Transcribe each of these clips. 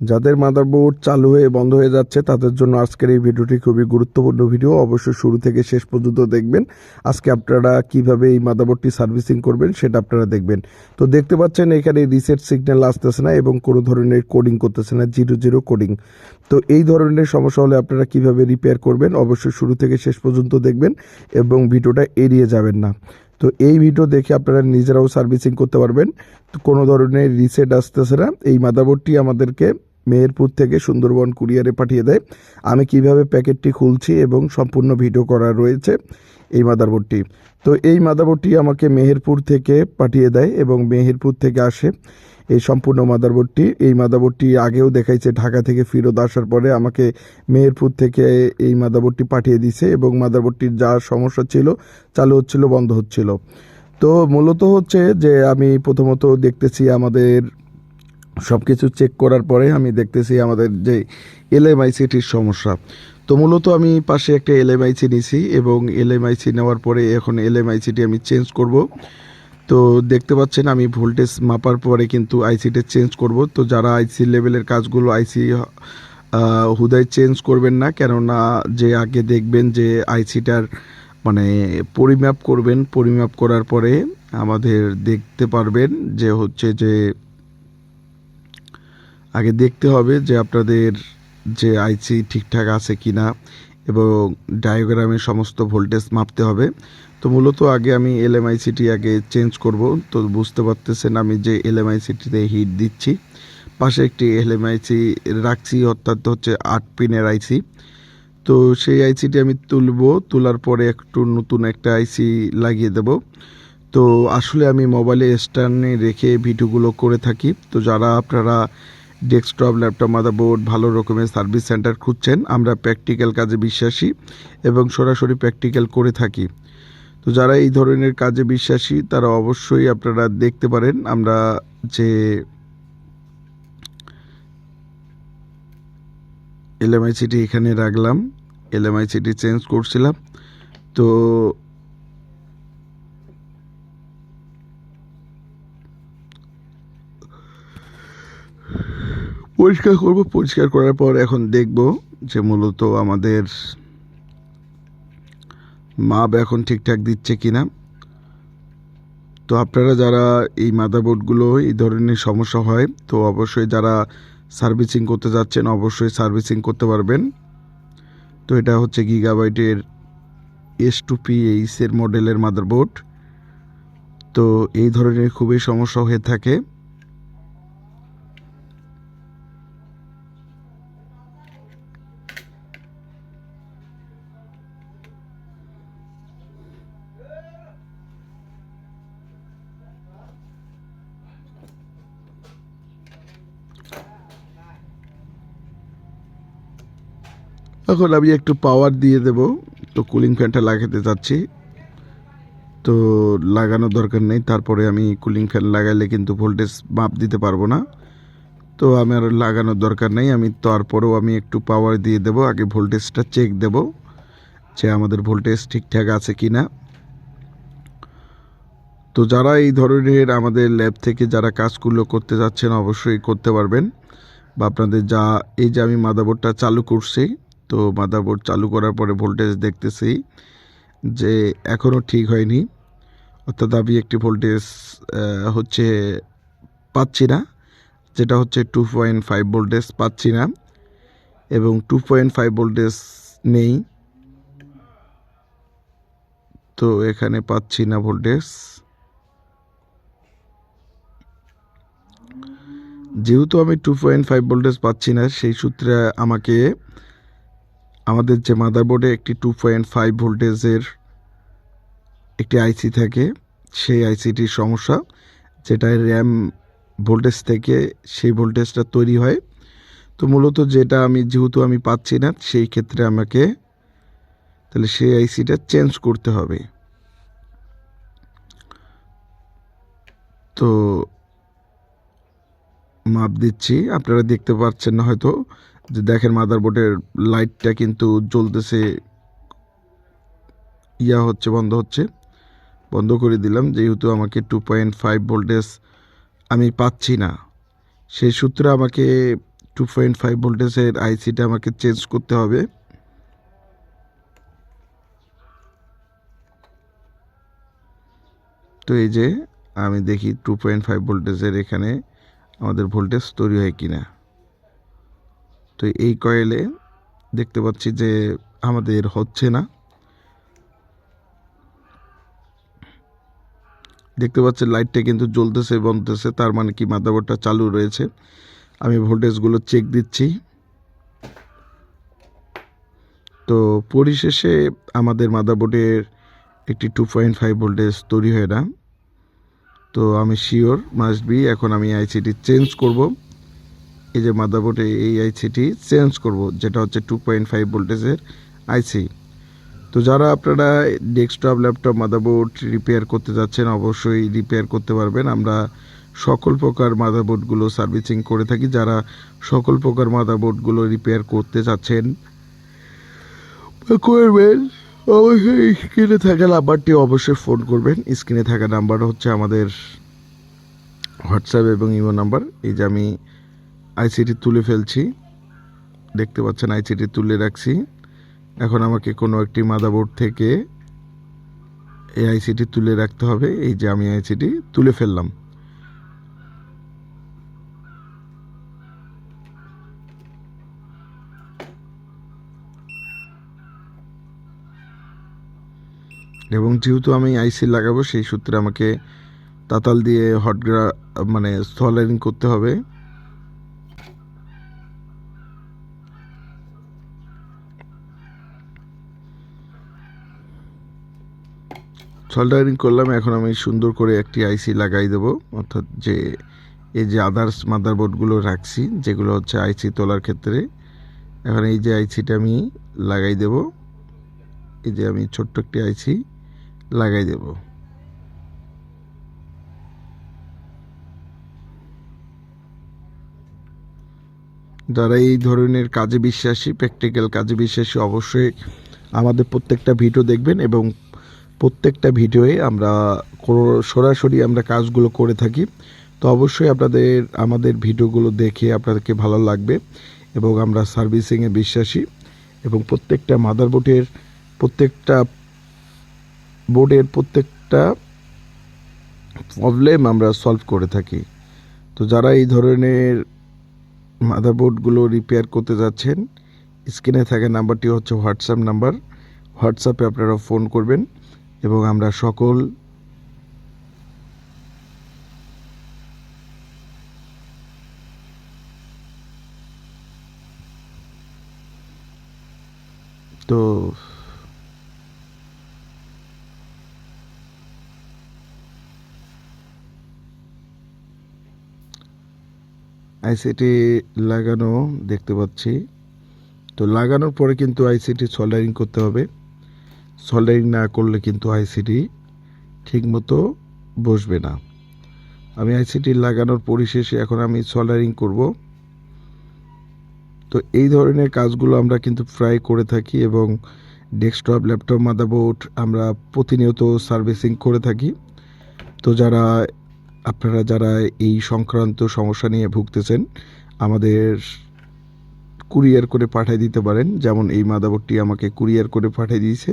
যাদের মাদারবোর্ড চালু হয়ে বন্ধ হয়ে যাচ্ছে, তাদের জন্য আজকের এই ভিডিওটি খুবই গুরুত্বপূর্ণ ভিডিও। অবশ্যই শুরু থেকে শেষ পর্যন্ত দেখবেন। আজকে আপনারা কীভাবে এই মাদারবোর্ডটি সার্ভিসিং করবেন সেটা আপনারা দেখবেন। তো দেখতে পাচ্ছেন, এখানে রিসেট সিগন্যাল আসতেছে না এবং কোনো ধরনের কোডিং করতেছে না, জিরো জিরো কোডিং। তো এই ধরনের সমস্যা হলে আপনারা কীভাবে রিপেয়ার করবেন, অবশ্যই শুরু থেকে শেষ পর্যন্ত দেখবেন এবং ভিডিওটা এড়িয়ে যাবেন না। তো এই ভিডিও দেখে আপনারা নিজেরাও সার্ভিসিং করতে পারবেন। তো কোনো ধরনের রিসেট আসতেছে না। এই মাদারবোর্ডটি আমাদেরকে মেহেরপুর থেকে সুন্দরবন কুরিয়ারে পাঠিয়ে দেয়। আমি কীভাবে প্যাকেটটি খুলছি এবং সম্পূর্ণ ভিডিও করা রয়েছে এই মাদারবোর্ডটি। তো এই মাদারবোর্ডটি আমাকে মেহেরপুর থেকে পাঠিয়ে দেয় এবং মেহেরপুর থেকে আসে এই সম্পূর্ণ মাদারবোর্ডটি। এই মাদারবোর্ডটি আগেও দেখাইছে, ঢাকা থেকে ফিরত আসার পরে আমাকে মেহেরপুর থেকে এই মাদারবোর্ডটি পাঠিয়ে দিছে এবং মাদারবোর্ডটির যা সমস্যা ছিল, চালু হচ্ছিল, বন্ধ হচ্ছিল। তো মূলত হচ্ছে যে আমি প্রথমত দেখতেছি আমাদের সব কিছু চেক করার পরে আমি দেখতেছি আমাদের যে এলএমআইসিটির সমস্যা। তো মূলত আমি পাশে একটা এলএমআইসি নিছি এবং এলএমআইসি নেওয়ার পরে এখন এলএমআইসিটি আমি চেঞ্জ করব। তো দেখতে পাচ্ছেন আমি ভোল্টেজ মাপার পরে কিন্তু আইসিটা চেঞ্জ করব। তো যারা আইসি লেভেলের কাজগুলো আইসি হুদায় চেঞ্জ করবেন না, কেননা যে আগে দেখবেন যে আইসিটার মানে পরিমাপ করবেন, পরিমাপ করার পরে আমাদের দেখতে পারবেন যে হচ্ছে যে আগে দেখতে হবে যে আপনাদের যে আইসি ঠিকঠাক আছে কি না এবং ডায়োগ্রামে সমস্ত ভোল্টেজ মাপতে হবে। তো মূলত আগে আমি এলএমআইসিটি আগে চেঞ্জ করব। তো বুঝতে পারতেছেন আমি যে এলএমআইসিটিতে হিট দিচ্ছি। পাশে একটি এলএমআইসি রাখছি, অর্থাৎ হচ্ছে আট পিনের আইসি তো সেই আইসিটি আমি তুলব, তোলার পরে একটু নতুন একটা আইসি লাগিয়ে দেব। তো আসলে আমি মোবাইলে স্ট্যান্ডে রেখে ভিডিওগুলো করে থাকি। তো যারা আপনারা ডেস্কটপ, ল্যাপটপ, মাদারবোর্ড, ভালো রকমের সার্ভিস সেন্টার খুঁজছেন। আমরা প্র্যাকটিক্যাল কাজে বিশ্বাসী এবং সরাসরি প্র্যাকটিক্যাল করে থাকি। তো যারা এই ধরনের কাজে বিশ্বাসী, তারা অবশ্যই আপনারা দেখতে পারেন। আমরা যে এলএমআইসিটি এখানে রাখলাম। এলএমআইসিটি চেঞ্জ করছিলাম। তো পরিষ্কার করব, পরিষ্কার করার পর এখন দেখব যে মূলত আমাদের মাপ এখন ঠিকঠাক দিচ্ছে কিনা। তো আপনারা যারা এই মাদারবোর্ডগুলো এই ধরনের সমস্যা হয়, তো অবশ্যই যারা সার্ভিসিং করতে যাচ্ছেন অবশ্যই সার্ভিসিং করতে পারবেন। তো এটা হচ্ছে গিগাবাইটের এস টু পি এইসের মডেলের মাদারবোর্ড তো এই ধরনের খুবই সমস্যা হয়ে থাকে। এখন আমি একটু পাওয়ার দিয়ে দেব। তো কুলিং ফ্যানটা লাগাতে যাচ্ছি। তো লাগানোর দরকার নেই, তারপরে আমি কুলিং ফ্যান লাগাইলে কিন্তু ভোল্টেজ মাপ দিতে পারব না। তো আমার লাগানোর দরকার নেই, আমি তারপরেও আমি একটু পাওয়ার দিয়ে দেব, আগে ভোল্টেজটা চেক দেব, যে আমাদের ভোল্টেজ ঠিকঠাক আছে কি না তো যারা এই ধরনের আমাদের ল্যাব থেকে যারা কাজগুলো করতে যাচ্ছেন, অবশ্যই করতে পারবেন। বা আপনাদের যা, এই যে আমি মাদাবোর্ডটা চালু করছি তো মাদারবোর্ড চালু করার পরে ভোল্টেজ দেখতেছি যে এখনও ঠিক হয়নি। অর্থাৎ আমি একটি ভোল্টেজ হচ্ছে পাচ্ছি না, যেটা হচ্ছে টু পয়েন্ট ফাইভ ভোল্টেজ পাচ্ছি না এবং টু পয়েন্ট ফাইভ ভোল্টেজ নেই। তো এখানে পাচ্ছি না ভোল্টেজ। যেহেতু আমি টু পয়েন্ট ফাইভ ভোল্টেজ পাচ্ছি না, সেই সূত্রে আমাকে আমাদের যে মাদারবোর্ডে একটি টু পয়েন্ট ফাইভ ভোল্টেজের একটি আইসি থাকে, সেই আইসিটির সমস্যা যেটা র্যাম ভোল্টেজ থেকে সেই ভোল্টেজটা তৈরি হয়। তো মূলত যেটা আমি, যেহেতু আমি পাচ্ছি না, সেই ক্ষেত্রে আমাকে তাহলে সেই আইসিটা চেঞ্জ করতে হবে। তো মাপ দিচ্ছি, আপনারা দেখতে পাচ্ছেন না হয়তো। যে দেখেন মাদারবোর্ডের লাইটটা কিন্তু জ্বলতেছে। ইয়া হচ্ছে, বন্ধ হচ্ছে। বন্ধ করে দিলাম, যেহেতু আমাকে টু পয়েন্ট ফাইভ ভোল্টেজ আমি পাচ্ছি না। সেই সূত্রে আমাকে টু পয়েন্ট ফাইভ ভোল্টেজের আইসিটা আমাকে চেঞ্জ করতে হবে। তো এই যে, আমি দেখি টু পয়েন্ট ফাইভ ভোল্টেজের এখানে আমাদের ভোল্টেজ তৈরি হয় কিনা। তো এই কয়েলে দেখতে পাচ্ছি যে আমাদের হচ্ছে না। দেখতে পাচ্ছেন লাইটটা কিন্তু জ্বলতেছে বলতেছে তার মানে কি মাদারবোর্ডটা চালু রয়েছে। আমি ভোল্টেজগুলো চেক দিচ্ছি। তো পরিশেষে আমাদের মাদাবোর্ডের একটি টু পয়েন্ট ফাইভ ভোল্টেজ তৈরি হয় না। তো আমি শিওর মাস্ট বি এখন আমি আইসিটি চেঞ্জ করব। এই যে মাদারবোর্ডে এই আইসিটি চেঞ্জ করব, যেটা হচ্ছে টু পয়েন্ট ফাইভ ভোল্টেজের আইসি তো যারা আপনারা ডেস্কটপ ল্যাপটপ মাদারবোর্ড রিপেয়ার করতে যাচ্ছেন, অবশ্যই রিপেয়ার করতে পারবেন। আমরা সকল প্রকার মাদারবোর্ডগুলো সার্ভিসিং করে থাকি। যারা সকল প্রকার মাদারবোর্ডগুলো রিপেয়ার করতে চাচ্ছেন করবেন, অবশ্যই স্ক্রিনে থাকা নাম্বারটি অবশ্যই ফোন করবেন। স্ক্রিনে থাকা নাম্বার হচ্ছে আমাদের হোয়াটসঅ্যাপ এবং ইমো নাম্বার এই যে আমি আইসিটি তুলে ফেলছি। দেখতে পাচ্ছেন আইসিটি তুলে রাখছি। এখন আমাকে কোনো একটি মাদারবোর্ড থেকে এই আইসিটি তুলে রাখতে হবে। এই যে আমি আইসিটি তুলে ফেললাম। এবং যেহেতু আমি আইসি লাগাবো, সেই সূত্রে আমাকে তাতাল দিয়ে হটগ্রা মানে স্থলাইন করতে হবে। সোল্ডারিং করলাম, এখন আমি সুন্দর করে একটি আইসি লাগাই দেব। অর্থাৎ যে, এই যে আদার্স মাদারবোর্ডগুলো রাখছি, যেগুলো হচ্ছে আইসি তোলার ক্ষেত্রে, এখন এই যে আইসিটা আমি লাগাই দেব। এই যে আমি ছোট্ট একটি আইসি লাগাই দেব। যারা এই ধরনের কাজে বিশ্বাসী প্র্যাকটিক্যাল কাজে বিশ্বাসী, অবশ্যই আমাদের প্রত্যেকটা ভিডিও দেখবেন এবং প্রত্যেকটা ভিডিওয়ে আমরা সরাসরি আমরা কাজগুলো করে থাকি। তো অবশ্যই আপনাদের, আমাদের ভিডিওগুলো দেখে আপনাদেরকে ভালো লাগবে এবং আমরা সার্ভিসিংয়ে বিশ্বাসী এবং প্রত্যেকটা মাদারবোর্ডের প্রত্যেকটা বোর্ডের প্রত্যেকটা প্রবলেম আমরা সলভ করে থাকি। তো যারা এই ধরনের মাদারবোর্ডগুলো রিপেয়ার করতে যাচ্ছেন, স্ক্রিনে থাকা নাম্বারটি হচ্ছে হোয়াটসঅ্যাপ নাম্বার হোয়াটসঅ্যাপে আপনারা ফোন করবেন। এবং আমরা সকল তো আইসিটি লাগানো দেখতে পাচ্ছি। তো লাগানোর পরে কিন্তু আইসিটি সোল্ডারিং করতে হবে। সোল্ডারিং না করলে কিন্তু আইসিটি ঠিকমতো বসবে না। আমি আইসিটি লাগানোর পরিশেষে এখন আমি সোল্ডারিং করব। তো এই ধরনের কাজগুলো আমরা কিন্তু প্রায় করে থাকি এবং ডেস্কটপ, ল্যাপটপ, মাদারবোর্ড আমরা প্রতিনিয়ত সার্ভিসিং করে থাকি। তো যারা, আপনারা যারা এই সংক্রান্ত সমস্যা নিয়ে ভুগতেছেন, আমাদের কুরিয়ার করে পাঠিয়ে দিতে পারেন। যেমন এই মাদাবোর্ডটি আমাকে কুরিয়ার করে পাঠিয়ে দিয়েছে।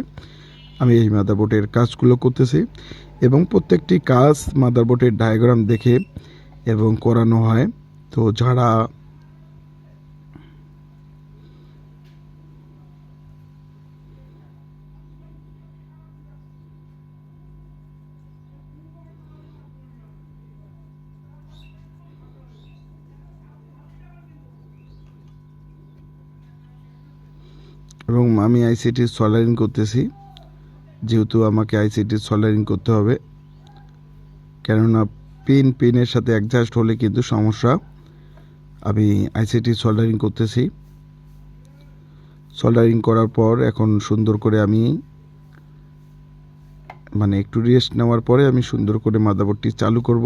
আমি এই মাদাবোর্ডের কাজগুলো করতেছি এবং প্রত্যেকটি কাজ মাদারবোর্ডের ডায়াগ্রাম দেখে এবং করানো হয়। তো যারা এবং আমি আইসিটির সলারিং করতেছি। যেহেতু আমাকে আইসিটির সলারিং করতে হবে। কেননা পিন পিনের সাথে অ্যাডজাস্ট হলে কিন্তু সমস্যা। আমি আইসিটি সোল্ডারিং করতেছি। সোল্ডারিং করার পর এখন সুন্দর করে আমি মানে একটু রেস্ট নেওয়ার পরে আমি সুন্দর করে মাদারবোর্ডটি চালু করব।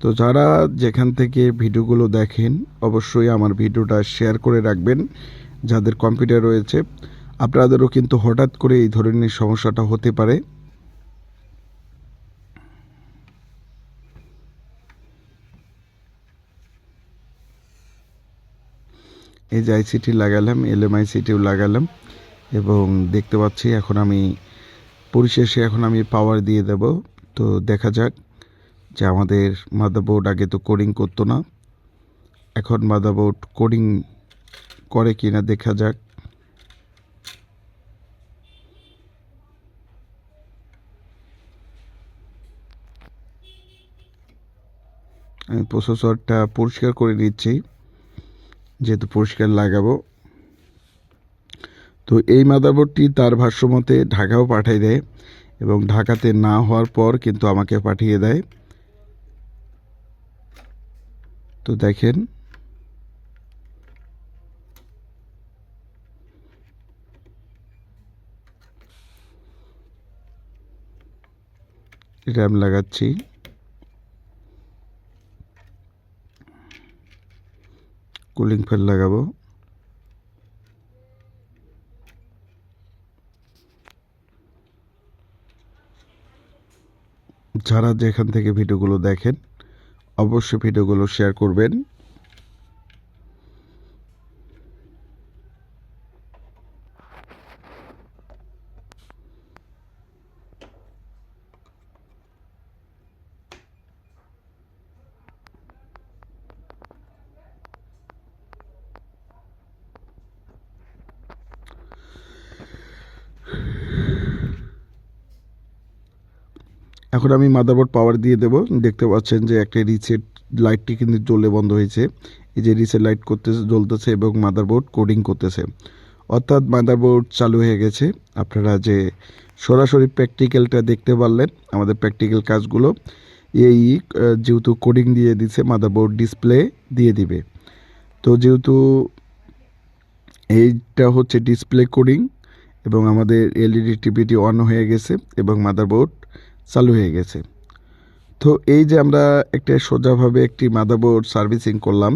তো যারা যেখান থেকে ভিডিওগুলো দেখেন, অবশ্যই আমার ভিডিওটা শেয়ার করে রাখবেন। যাদের কম্পিউটার রয়েছে, আপনাদেরও কিন্তু হঠাৎ করে এই ধরনের সমস্যাটা হতে পারে। এই যে আইসিটি লাগালাম এলএমআইসিটিও লাগালাম, এবং দেখতে পাচ্ছি এখন আমি, পরিশেষে এখন আমি পাওয়ার দিয়ে দেব। তো দেখা যাক যে আমাদের মাদারবোর্ড আগে তো কোডিং করতো না, এখন মাদারবোর্ড কোডিং করে কি না দেখা যাক। আমি প্রসেসরটা পরিষ্কার করে নিচ্ছি, যেহেতু পরিষ্কার লাগাবো। তো এই মাদারবোর্ডটি তার ভাষ্যমতে ঢাকাও পাঠিয়ে দেয় এবং ঢাকাতে না হওয়ার পর কিন্তু আমাকে পাঠিয়ে দেয়। তো দেখেন র্যাম লাগাচ্ছি। কুলিং ফ্যান লাগাবো। যারা যেখান থেকে ভিডিওগুলো দেখেন অবশ্যই ভিডিওগুলো শেয়ার করবেন। এখন আমি মাদারবোর্ড পাওয়ার দিয়ে দেব। দেখতে পাচ্ছেন যে একটা রিসেট লাইটটি কিন্তু জ্বলে বন্ধ হয়েছে। এই যে রিসেট লাইট করতেছে জ্বলতেছে এবং মাদারবোর্ড কোডিং করতেছে। অর্থাৎ মাদারবোর্ড চালু হয়ে গেছে। আপনারা যে সরাসরি প্র্যাকটিক্যালটা দেখতে পারলেন, আমাদের প্র্যাকটিক্যাল কাজগুলো, এই যেহেতু কোডিং দিয়ে দিছে মাদারবোর্ড ডিসপ্লে দিয়ে দিবে। তো যেহেতু এইটা হচ্ছে ডিসপ্লে কোডিং এবং আমাদের এলইডি টিভিটি অন হয়ে গেছে এবং মাদারবোর্ড চালু হয়ে গেছে। তো এই যে আমরা একটা সোজাভাবে একটি মাদারবোর্ড সার্ভিসিং করলাম,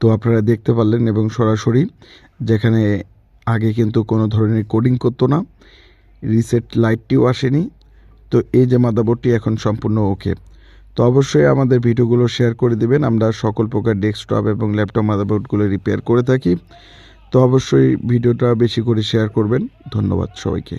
তো আপনারা দেখতে পারলেন এবং সরাসরি যেখানে আগে কিন্তু কোনো ধরনের কোডিং করতো না, রিসেট লাইটটিও আসেনি, তো এই যে মাদারবোর্ডটি এখন সম্পূর্ণ ওকে। তো অবশ্যই আমাদের ভিডিওগুলো শেয়ার করে দেবেন, আমরা সকল প্রকার ডেস্কটপ এবং ল্যাপটপ মাদারবোর্ডগুলো রিপেয়ার করে থাকি। তো অবশ্যই ভিডিওটা বেশি করে শেয়ার করবেন। ধন্যবাদ সবাইকে।